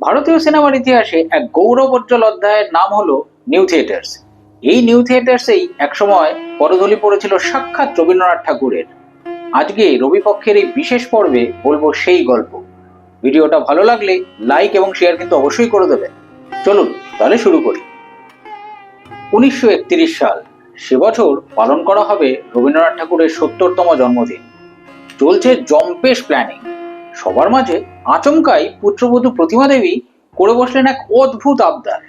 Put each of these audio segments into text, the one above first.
ভারতীয় সিনেমার ইতিহাসে এক গৌরবোজ্জ্বল অধ্যায়ের নাম হলো নিউ থিয়েটার্স। এই নিউ থিয়েটার্সেই একসময় পরধলি পড়েছিল সাক্ষাৎ রবীন্দ্রনাথ ঠাকুরের। আজকে রবিপক্ষের এই বিশেষ পর্বে বলব সেই গল্প। ভিডিওটা ভালো লাগলে লাইক এবং শেয়ার কিন্তু অবশ্যই করে দেবেন। চলুন তাহলে শুরু করি। উনিশশো একত্রিশ সাল, সে বছর পালন করা হবে রবীন্দ্রনাথ ঠাকুরের সত্তরতম জন্মদিন। চলছে জম্পেশ প্ল্যানিং। সবার মাঝে আচমকাই পুত্রবধূ প্রতিমা দেবী করে বসলেন এক অদ্ভুত আবদার।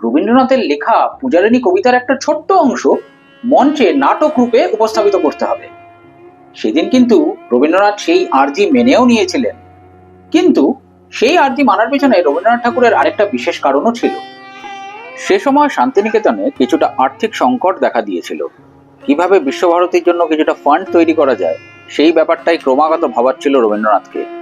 রবীন্দ্রনাথের লেখা পূজারিণী কবিতার একটা ছোট্ট অংশ মঞ্চে নাটক রূপে উপস্থাপিত করতে হবে। সেদিন কিন্তু রবীন্দ্রনাথ সেই আর্জি মেনেও নিয়েছিলেন। কিন্তু সেই আর্জি মানার পেছনে রবীন্দ্রনাথ ঠাকুরের আরেকটা বিশেষ কারণও ছিল। সে সময় শান্তিনিকেতনে কিছুটা আর্থিক সংকট দেখা দিয়েছিল। কীভাবে বিশ্বভারতীর জন্য কিছুটা ফান্ড তৈরি করা যায়, সেই ব্যাপারটাই ক্রমাগত ভাবাচ্ছিল রবীন্দ্রনাথকে।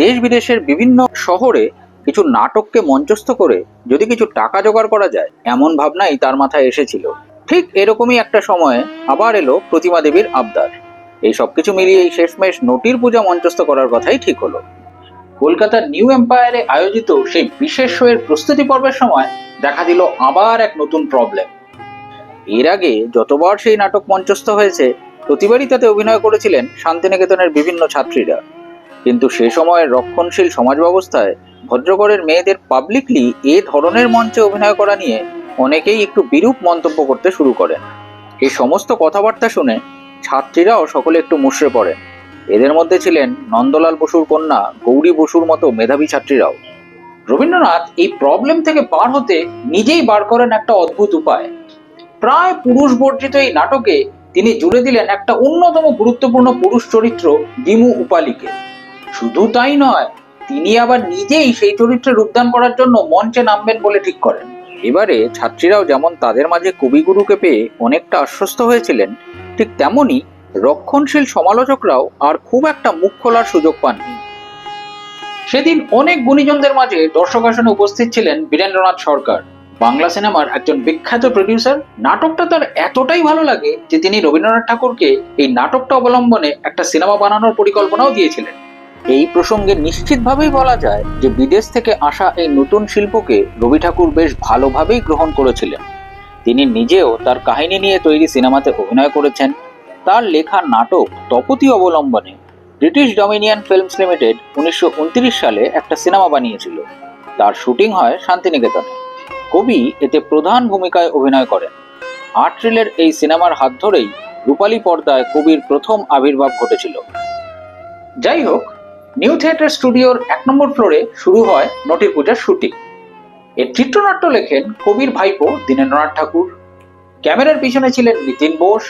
দেশ বিদেশের বিভিন্ন শহরে কিছু নাটককে মঞ্চস্থ করে যদি কিছু টাকা জোগাড় করা যায়, এমন ভাবনাই তার মাথায় এসেছিল। ঠিক এরকমই একটা সময়ে আবার এলো প্রতিমা দেবীর আবদার। এই সবকিছু মিলিয়ে এই শেষমেশ নটির পূজা মঞ্চস্থ করার কথাই ঠিক হলো। কলকাতার নিউ এম্পায়ারে আয়োজিত সেই বিশেষ শোয়ের প্রস্তুতি পর্বের সময় দেখা দিল আবার এক নতুন প্রবলেম এর আগে যতবার সেই নাটক মঞ্চস্থ হয়েছে, প্রতিবারই তাতে অভিনয় করেছিলেন শান্তিনিকেতনের বিভিন্ন ছাত্রীরা। কিন্তু সে সময়ের রক্ষণশীল সমাজ ব্যবস্থায় ভদ্রগড়ের মেয়েদের পাবলিকলি এ ধরনের মঞ্চে অভিনয় করা নিয়ে অনেকেই একটু বিরূপ মন্তব্য করতে শুরু করেন। এই সমস্ত কথাবার্তা শুনে ছাত্রীরাও সকলে একটু মুষড়ে পড়েন। এদের মধ্যে ছিলেন নন্দলাল বসুর কন্যা, গৌরী বসুর মতো মেধাবী ছাত্রীরাও। রবীন্দ্রনাথ এই প্রবলেম থেকে বার হতে নিজেই বার করেন একটা অদ্ভুত উপায়। প্রায় পুরুষ বর্জিত এই নাটকে তিনি জুড়ে দিলেন একটা অন্যতম গুরুত্বপূর্ণ পুরুষ চরিত্র দিমু উপালিকে। শুধু তাই নয়, তিনি আবার নিজেই সেই চরিত্রে রূপদান করার জন্য মঞ্চে নামবেন বলে ঠিক করেন। এবারে ছাত্রীরাও যেমন তাদের মাঝে কবিগুরুকে পেয়ে অনেকটা আশ্বস্ত হয়েছিলেন, ঠিক তেমনি রক্ষণশীল সমালোচকরাও আর খুব একটা মুখ খোলার সুযোগ পাননি। সেদিন অনেক গুণীজনদের মাঝে দর্শক আসনে উপস্থিত ছিলেন বীরেন্দ্রনাথ সরকার। বাংলা সিনেমার একজন বিখ্যাত প্রডিউসার নাটকটা তার এতটাই ভালো লাগে যে তিনি রবীন্দ্রনাথ ঠাকুরকে এই নাটকটা অবলম্বনে একটা সিনেমা বানানোর পরিকল্পনাও দিয়েছিলেন। এই প্রসঙ্গে নিশ্চিতভাবেই বলা যায় যে বিদেশ থেকে আসা এই নতুন শিল্পকে রবি ঠাকুর বেশ ভালোভাবেই গ্রহণ করেছিলেন। তিনি নিজেও তার কাহিনী নিয়ে তৈরি সিনেমাতে অভিনয় করেছেন। তার লেখা নাটক তপতি অবলম্বনে ব্রিটিশ ডমিনিয়ন ফিল্মস লিমিটেড উনিশশো উনত্রিশ সালে একটা সিনেমা বানিয়েছিল। তার শুটিং হয় শান্তিনিকেতনে। কবি এতে প্রধান ভূমিকায় অভিনয় করেন। আর্ট রিলের এই সিনেমার হাত ধরেই রূপালী পর্দায় কবির প্রথম আবির্ভাব ঘটেছিল। যাই হোক নিউ থিয়েটার স্টুডিওর এক নম্বর ফ্লোরে শুরু হয় নটির পূজার শুটিং। এর চিত্রনাট্য লেখেন কবির ভাইপো, দীনেন্দ্রনাথ ঠাকুর। ক্যামেরার পিছনে ছিলেন নিতিন বোস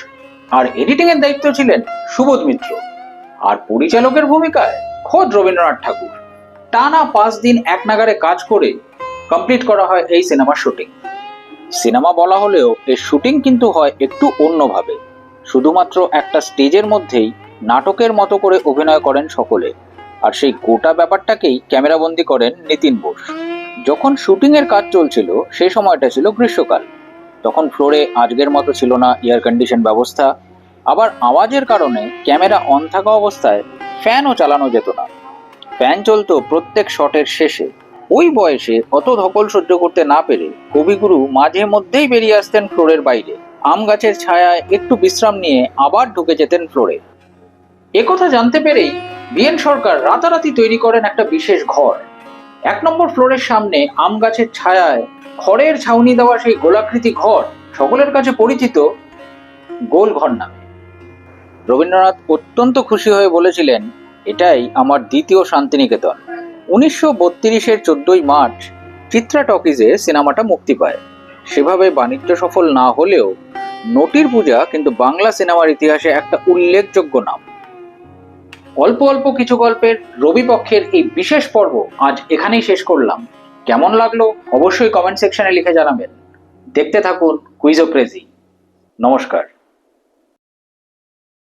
আর এডিটিং এর দায়িত্ব ছিলেন সুবোধ মিত্র। আর পরিচালকের ভূমিকায় খোদ রবীন্দ্রনাথ ঠাকুর। টানা পাঁচ দিন এক নাগারে কাজ করে কমপ্লিট করা হয় এই সিনেমার শুটিং সিনেমা বলা হলেও এর শুটিং কিন্তু হয় একটু অন্যভাবে। শুধুমাত্র একটা স্টেজের মধ্যেই নাটকের মতো করে অভিনয় করেন সকলে। আর সেই গোটা ব্যাপারটাকেই ক্যামেরাবন্দি করেন নিতিন বোস। যখন শুটিং এর কাজ চলছিল সেই সময়টা ছিল গ্রীষ্মকাল। তখন ফ্লোরে আজকের মতো ছিল না এয়ার কন্ডিশন ব্যবস্থা। আবার আওয়াজের কারণে ক্যামেরা অন থাকা অবস্থায় ফ্যানও চালানো যেত না। ফ্যান চলতো প্রত্যেক শটের শেষে। ওই বয়সে অত ধকল সহ্য করতে না পেরে কবিগুরু মাঝে মধ্যেই বেরিয়ে আসতেন ফ্লোরের বাইরে। আম গাছের ছায়ায় একটু বিশ্রাম নিয়ে আবার ঢুকে যেতেন ফ্লোরে। একথা জানতে পেরেই বিএন সরকার রাতারাতি তৈরি করেন একটা বিশেষ ঘর। এক নম্বর ফ্লোরের সামনে আম গাছের ছায়ায় খড়ের ছাউনি দেওয়া সেই গোলাকৃতি ঘর সকলের কাছে পরিচিত গোল ঘর নামে। রবীন্দ্রনাথ অত্যন্ত খুশি হয়ে বলেছিলেন, এটাই আমার দ্বিতীয় শান্তিনিকেতন। উনিশশো বত্রিশের চোদ্দই মার্চ চিত্রা টকিজে সিনেমাটা মুক্তি পায়। সেভাবে বাণিজ্য সফল না হলেও নটির পূজা কিন্তু বাংলা সিনেমার ইতিহাসে একটা উল্লেখযোগ্য নাম। অল্প অল্প কিছু গল্পের রবিপক্ষের এই বিশেষ পর্ব আজ এখানেই শেষ করলাম। কেমন লাগল অবশ্যই কমেন্ট সেকশনে লিখে জানাবেন। দেখতে থাকুন কুইজো ক্রেজি নমস্কার।